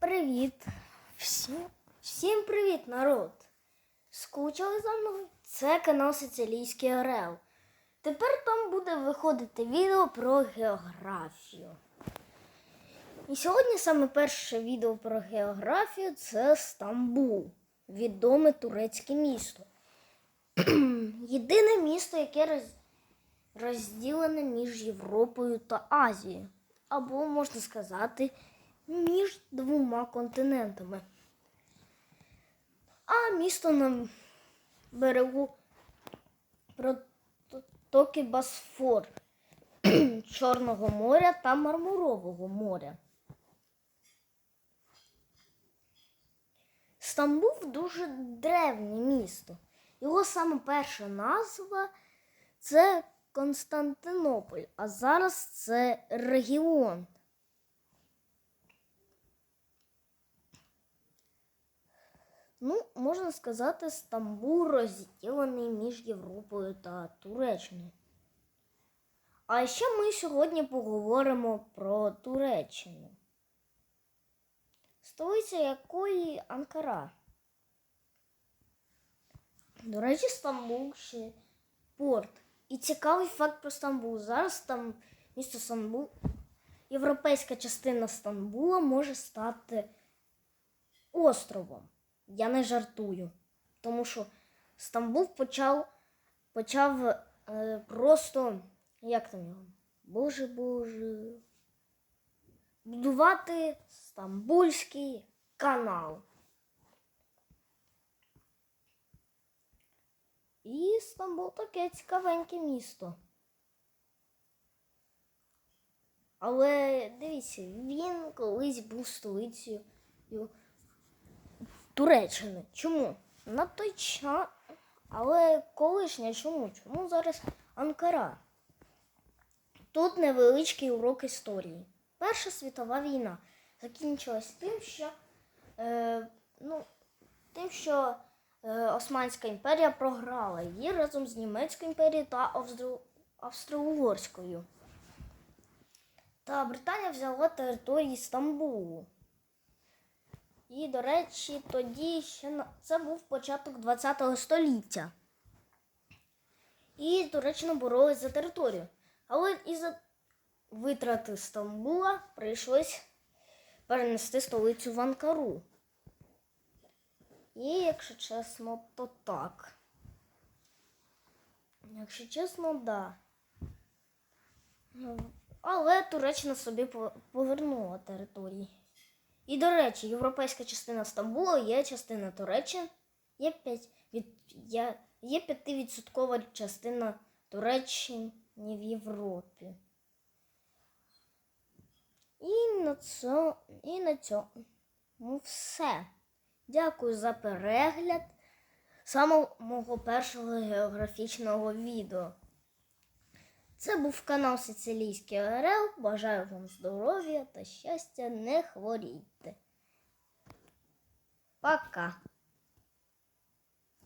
Привіт! Всім, всім привіт, народ! Скучали за мною? Це канал Сицилійський Орел. Тепер там буде виходити відео про географію. І сьогодні саме перше відео про географію це Стамбул, відоме турецьке місто. Єдине місто, яке роз... розділене між Європою та Азією. Або, можна сказати, між двома континентами. А місто на берегу протоки Босфор, Чорного моря та Мармурового моря. Стамбул дуже древнє місто. Його саме перша назва це Константинополь, а зараз це регіон. Ну, можна сказати, Стамбул розділений між Європою та Туреччиною. А ще ми сьогодні поговоримо про Туреччину. Столиця якої Анкара. До речі, Стамбул ще порт. І цікавий факт про Стамбул. Зараз там місто Стамбул, європейська частина Стамбула може стати островом. Я не жартую. Тому що Стамбул почав почав е, просто, як там його? Боже Боже. Будувати Стамбульський канал. І Стамбул таке цікавеньке місто. Але дивіться, він колись був столицею Туреччини. Чому? На той час. Але колишня чому? Чому зараз Анкара? Тут невеличкий урок історії. Перша світова війна закінчилась тим, що, е, ну, тим, що е, Османська імперія програла її разом з Німецькою імперією та Австро- Австро-Угорською. Та Британія взяла території Стамбулу. І, до речі, тоді ще це був початок ХХ століття. І Туреччина боролась за територію. Але із-за витрати Стамбула прийшлось перенести столицю в Анкару. І, якщо чесно, то так. Якщо чесно, да. Ну, Але Туреччина собі повернула території. І, до речі, європейська частина Стамбула є частина Туреччини, є 5 від, є, є 5% частина Туреччини в Європі. І на цьому, і на цьому все. Дякую за перегляд самого мого першого географічного відео. Це був канал Сицилійський Орел. Бажаю вам здоров'я та щастя, не хворійте. Пока!